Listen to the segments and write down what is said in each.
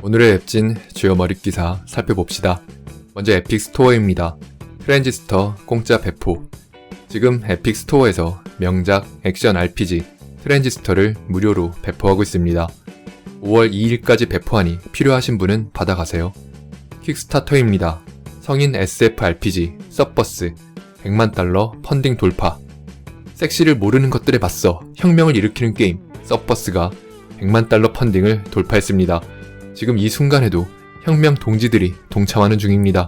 오늘의 앱진 주요 머릿 기사 살펴봅시다. 먼저 에픽 스토어입니다. 트랜지스터 공짜 배포. 지금 에픽 스토어에서 명작 액션 RPG 트랜지스터를 무료로 배포하고 있습니다. 5월 2일까지 배포하니 필요하신 분은 받아가세요. 킥스타터입니다. 성인 SF RPG 서버스 100만 달러 펀딩 돌파. 섹시를 모르는 것들에 맞서 혁명을 일으키는 게임 서버스가 100만 달러 펀딩을 돌파했습니다. 지금 이 순간에도 혁명 동지들이 동참하는 중입니다.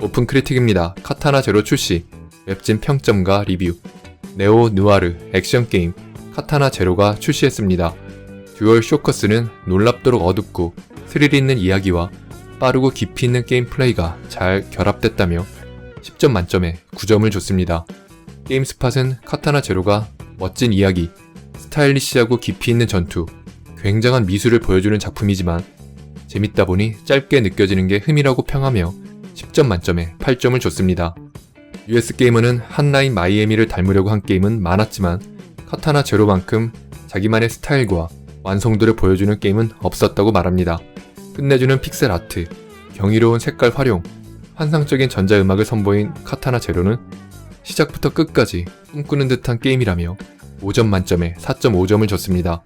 오픈 크리틱입니다. 카타나 제로 출시, 웹진 평점과 리뷰, 네오 누아르 액션 게임 카타나 제로가 출시했습니다. 듀얼 쇼커스는 놀랍도록 어둡고 스릴 있는 이야기와 빠르고 깊이 있는 게임 플레이가 잘 결합됐다며 10점 만점에 9점을 줬습니다. 게임 스팟은 카타나 제로가 멋진 이야기, 스타일리시하고 깊이 있는 전투, 굉장한 미술을 보여주는 작품이지만 재밌다 보니 짧게 느껴지는 게 흠이라고 평하며 10점 만점에 8점을 줬습니다. US 게이머는 한라인 마이애미를 닮으려고 한 게임은 많았지만 카타나 제로만큼 자기만의 스타일과 완성도를 보여주는 게임은 없었다고 말합니다. 끝내주는 픽셀 아트, 경이로운 색깔 활용, 환상적인 전자음악을 선보인 카타나 제로는 시작부터 끝까지 꿈꾸는 듯한 게임이라며 5점 만점에 4.5점을 줬습니다.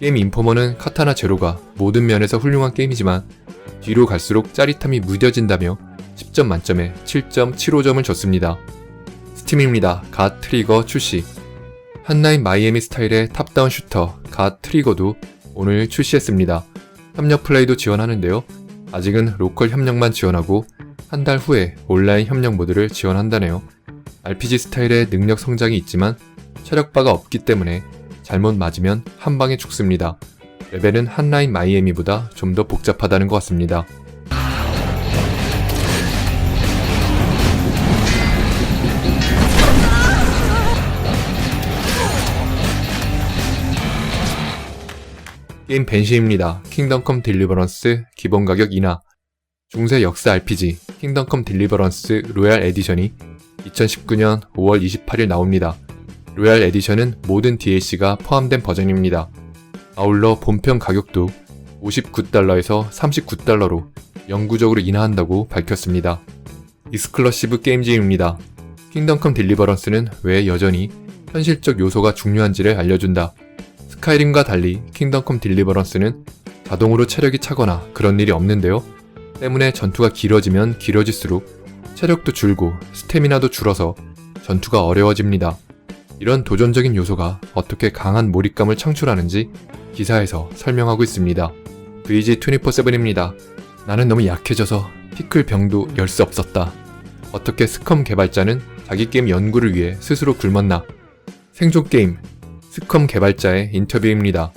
게임 인포머는 카타나 제로가 모든 면에서 훌륭한 게임이지만 뒤로 갈수록 짜릿함이 무뎌진다며 10점 만점에 7.75점을 줬습니다. 스팀입니다. 갓 트리거 출시. 한라인 마이애미 스타일의 탑다운 슈터 갓 트리거도 오늘 출시했습니다. 협력 플레이도 지원하는데요. 아직은 로컬 협력만 지원하고 한 달 후에 온라인 협력 모드를 지원한다네요. RPG 스타일의 능력 성장이 있지만 체력바가 없기 때문에 잘못 맞으면 한 방에 죽습니다. 레벨은 한라인 마이애미보다 좀 더 복잡하다는 것 같습니다. 게임 벤시입니다. 킹덤컴 딜리버런스 기본 가격 인하 중세 역사 RPG 킹덤컴 딜리버런스 로얄 에디션이 2019년 5월 28일 나옵니다. 로얄 에디션은 모든 DLC가 포함된 버전입니다. 아울러 본편 가격도 59달러에서 39달러로 영구적으로 인하한다고 밝혔습니다. 익스클러시브 게임즈입니다. 킹덤컴 딜리버런스는 왜 여전히 현실적 요소가 중요한지를 알려준다. 스카이림과 달리 킹덤컴 딜리버런스는 자동으로 체력이 차거나 그런 일이 없는데요. 때문에 전투가 길어지면 길어질수록 체력도 줄고 스태미나도 줄어서 전투가 어려워집니다. 이런 도전적인 요소가 어떻게 강한 몰입감을 창출하는지 기사에서 설명하고 있습니다. VG247입니다. 나는 너무 약해져서 피클 병도 열 수 없었다. 어떻게 스컴 개발자는 자기 게임 연구를 위해 스스로 굶었나? 생존 게임 스컴 개발자의 인터뷰입니다.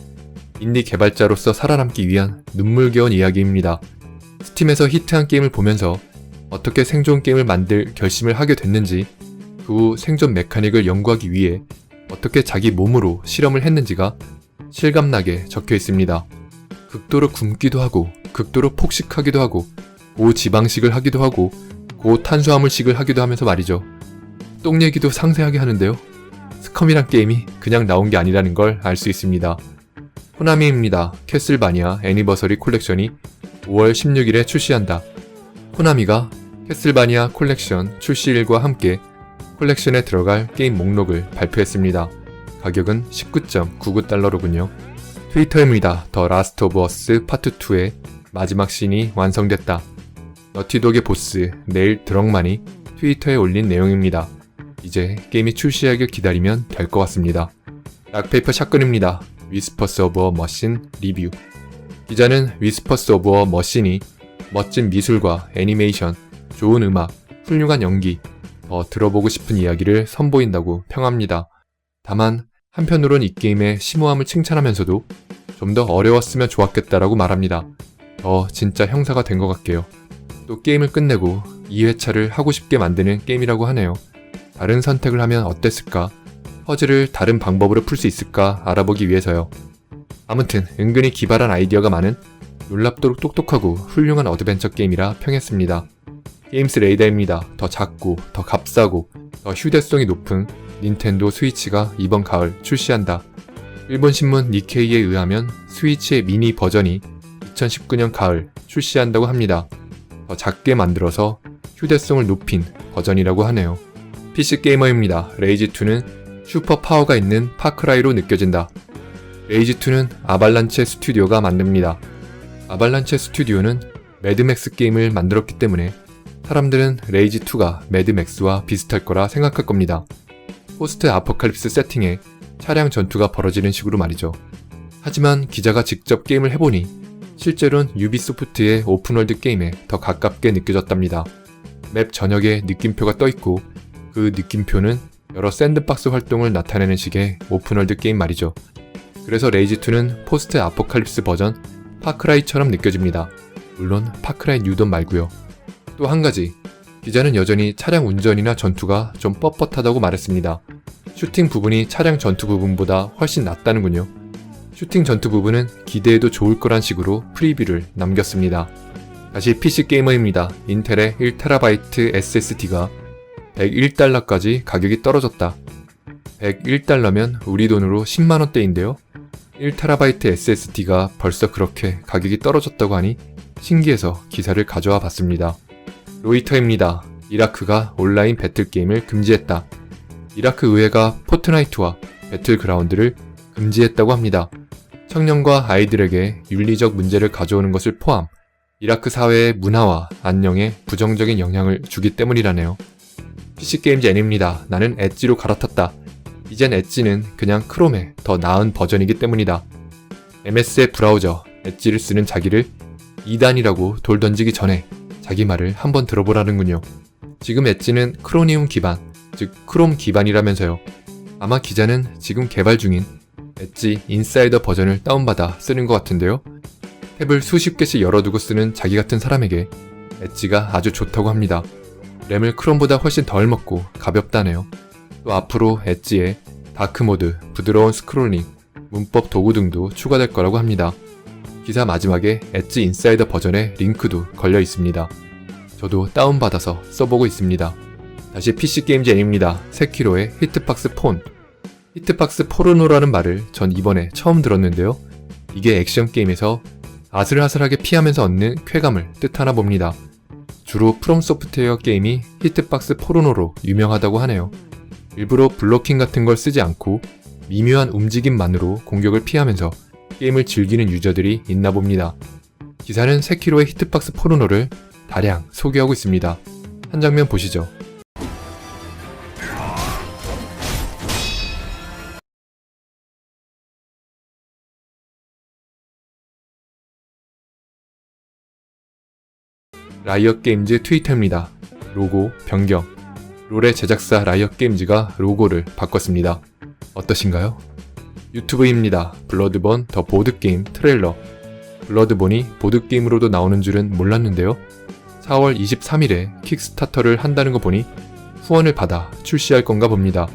인디 개발자로서 살아남기 위한 눈물겨운 이야기입니다. 스팀에서 히트한 게임을 보면서 어떻게 생존 게임을 만들 결심을 하게 됐는지 그 후 생존 메카닉을 연구하기 위해 어떻게 자기 몸으로 실험을 했는지가 실감나게 적혀 있습니다. 극도로 굶기도 하고, 극도로 폭식하기도 하고, 고지방식을 하기도 하고, 고탄수화물식을 하기도 하면서 말이죠. 똥 얘기도 상세하게 하는데요. 스컴이란 게임이 그냥 나온 게 아니라는 걸 알 수 있습니다. 호나미입니다. 캐슬바니아 애니버서리 콜렉션이 5월 16일에 출시한다. 호나미가 캐슬바니아 콜렉션 출시일과 함께 콜렉션에 들어갈 게임 목록을 발표했습니다. 가격은 19.99달러로군요. 트위터입니다. 더 라스트 오브 어스 파트 2의 마지막 씬이 완성됐다. 너티독의 보스 네일 드럭만이 트위터에 올린 내용입니다. 이제 게임이 출시하길 기다리면 될 것 같습니다. 락페이퍼 샷건입니다. 위스퍼스 오브 어 머신 리뷰 기자는 위스퍼스 오브 어 머신이 멋진 미술과 애니메이션, 좋은 음악, 훌륭한 연기, 더 들어보고 싶은 이야기를 선보인다고 평합니다. 다만 한편으론 이 게임의 심오함을 칭찬하면서도 좀 더 어려웠으면 좋았겠다라고 말합니다. 더 진짜 형사가 된 것 같게요. 또 게임을 끝내고 2회차를 하고 싶게 만드는 게임이라고 하네요. 다른 선택을 하면 어땠을까? 퍼즐을 다른 방법으로 풀 수 있을까 알아보기 위해서요. 아무튼 은근히 기발한 아이디어가 많은 놀랍도록 똑똑하고 훌륭한 어드벤처 게임이라 평했습니다. 게임스 레이더입니다. 더 작고 더 값싸고 더 휴대성이 높은 닌텐도 스위치가 이번 가을 출시한다. 일본 신문 니케이에 의하면 스위치의 미니 버전이 2019년 가을 출시한다고 합니다. 더 작게 만들어서 휴대성을 높인 버전이라고 하네요. PC 게이머입니다. 레이지2는 슈퍼 파워가 있는 파크라이로 느껴진다. 레이지2는 아발란체 스튜디오가 만듭니다. 아발란체 스튜디오는 매드맥스 게임을 만들었기 때문에 사람들은 레이지2가 매드맥스와 비슷할 거라 생각할 겁니다. 포스트 아포칼립스 세팅에 차량 전투가 벌어지는 식으로 말이죠. 하지만 기자가 직접 게임을 해보니 실제로는 유비소프트의 오픈월드 게임에 더 가깝게 느껴졌답니다. 맵 전역에 느낌표가 떠있고 그 느낌표는 여러 샌드박스 활동을 나타내는 식의 오픈월드 게임 말이죠. 그래서 레이지2는 포스트 아포칼립스 버전 파크라이처럼 느껴집니다. 물론 파크라이 뉴던 말고요. 또 한 가지, 기자는 여전히 차량 운전이나 전투가 좀 뻣뻣하다고 말했습니다. 슈팅 부분이 차량 전투 부분보다 훨씬 낫다는군요. 슈팅 전투 부분은 기대해도 좋을 거란 식으로 프리뷰를 남겼습니다. 다시 PC 게이머입니다. 인텔의 1TB SSD가 101달러까지 가격이 떨어졌다. 101달러면 우리 돈으로 10만원대인데요. 1TB SSD가 벌써 그렇게 가격이 떨어졌다고 하니 신기해서 기사를 가져와 봤습니다. 로이터입니다. 이라크가 온라인 배틀 게임을 금지했다. 이라크 의회가 포트나이트와 배틀그라운드를 금지했다고 합니다. 청년과 아이들에게 윤리적 문제를 가져오는 것을 포함 이라크 사회의 문화와 안녕에 부정적인 영향을 주기 때문이라네요. PC게임즈 N입니다. 나는 엣지로 갈아탔다. 이젠 엣지는 그냥 크롬의 더 나은 버전이기 때문이다. MS의 브라우저 엣지를 쓰는 자기를 2단이라고 돌 던지기 전에 자기 말을 한번 들어보라는군요. 지금 엣지는 크로니움 기반, 즉 크롬 기반이라면서요. 아마 기자는 지금 개발 중인 엣지 인사이더 버전을 다운받아 쓰는 것 같은데요. 탭을 수십 개씩 열어두고 쓰는 자기 같은 사람에게 엣지가 아주 좋다고 합니다. 램을 크롬보다 훨씬 덜 먹고 가볍다네요. 또 앞으로 엣지에 다크모드, 부드러운 스크롤링, 문법 도구 등도 추가될 거라고 합니다. 기사 마지막에 엣지 인사이더 버전의 링크도 걸려 있습니다. 저도 다운받아서 써보고 있습니다. 다시 PC게임즈 N입니다. 세키로의 히트박스 폰. 히트박스 포르노라는 말을 전 이번에 처음 들었는데요. 이게 액션 게임에서 아슬아슬하게 피하면서 얻는 쾌감을 뜻하나 봅니다. 주로 프롬 소프트웨어 게임이 히트박스 포르노로 유명하다고 하네요. 일부러 블로킹 같은 걸 쓰지 않고 미묘한 움직임만으로 공격을 피하면서 게임을 즐기는 유저들이 있나 봅니다. 기사는 세키로의 히트박스 포르노를 다량 소개하고 있습니다. 한 장면 보시죠. 라이엇 게임즈 트위터입니다. 로고 변경. 롤의 제작사 라이엇 게임즈가 로고를 바꿨습니다. 어떠신가요? 유튜브입니다. 블러드본 더 보드게임 트레일러. 블러드본이 보드게임으로도 나오는 줄은 몰랐는데요. 4월 23일에 킥스타터를 한다는 거 보니 후원을 받아 출시할 건가 봅니다.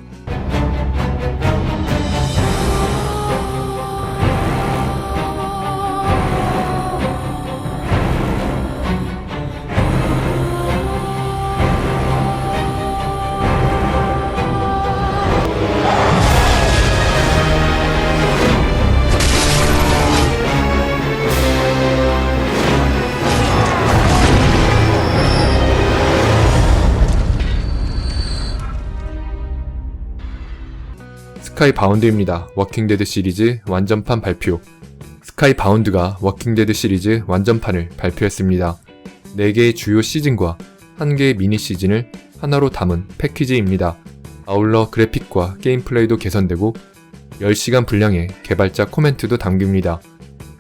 스카이 바운드입니다. 워킹데드 시리즈 완전판 발표. 스카이 바운드가 워킹데드 시리즈 완전판을 발표했습니다. 4개의 주요 시즌과 1개의 미니 시즌을 하나로 담은 패키지입니다. 아울러 그래픽과 게임 플레이도 개선되고 10시간 분량의 개발자 코멘트도 담깁니다.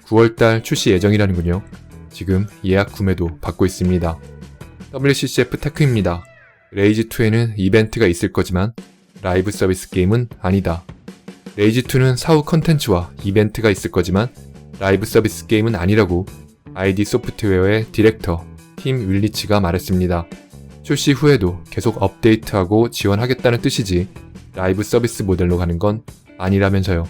9월달 출시 예정이라는군요. 지금 예약 구매도 받고 있습니다. WCCF 테크입니다. 레이지2에는 이벤트가 있을 거지만 라이브 서비스 게임은 아니다. 레이지2는 사후 컨텐츠와 이벤트가 있을 거지만 라이브 서비스 게임은 아니라고 아이디 소프트웨어의 디렉터 팀 윌리치가 말했습니다. 출시 후에도 계속 업데이트하고 지원하겠다는 뜻이지 라이브 서비스 모델로 가는 건 아니라면서요.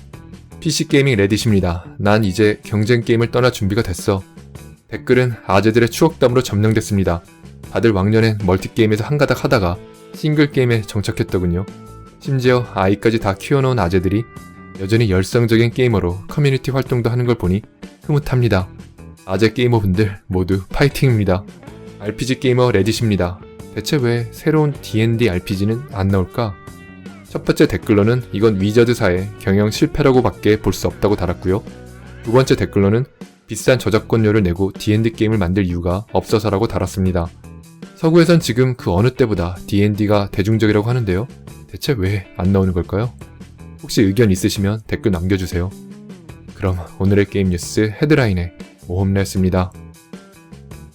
PC 게이밍 레딧입니다. 난 이제 경쟁 게임을 떠날 준비가 됐어. 댓글은 아재들의 추억담으로 점령됐습니다. 다들 왕년엔 멀티게임에서 한가닥 하다가 싱글 게임에 정착했더군요. 심지어 아이까지 다 키워놓은 아재들이 여전히 열성적인 게이머로 커뮤니티 활동도 하는 걸 보니 흐뭇합니다. 아재 게이머분들 모두 파이팅입니다. RPG 게이머 레딧입니다. 대체 왜 새로운 D&D RPG는 안 나올까? 첫 번째 댓글로는 이건 위저드사의 경영 실패라고 밖에 볼 수 없다고 달았고요. 두 번째 댓글로는 비싼 저작권료를 내고 D&D 게임을 만들 이유가 없어서라고 달았습니다. 서구에선 지금 그 어느 때보다 D&D가 대중적이라고 하는데요. 대체 왜 안 나오는 걸까요? 혹시 의견 있으시면 댓글 남겨주세요. 그럼 오늘의 게임 뉴스 헤드라인에 모험 냈습니다.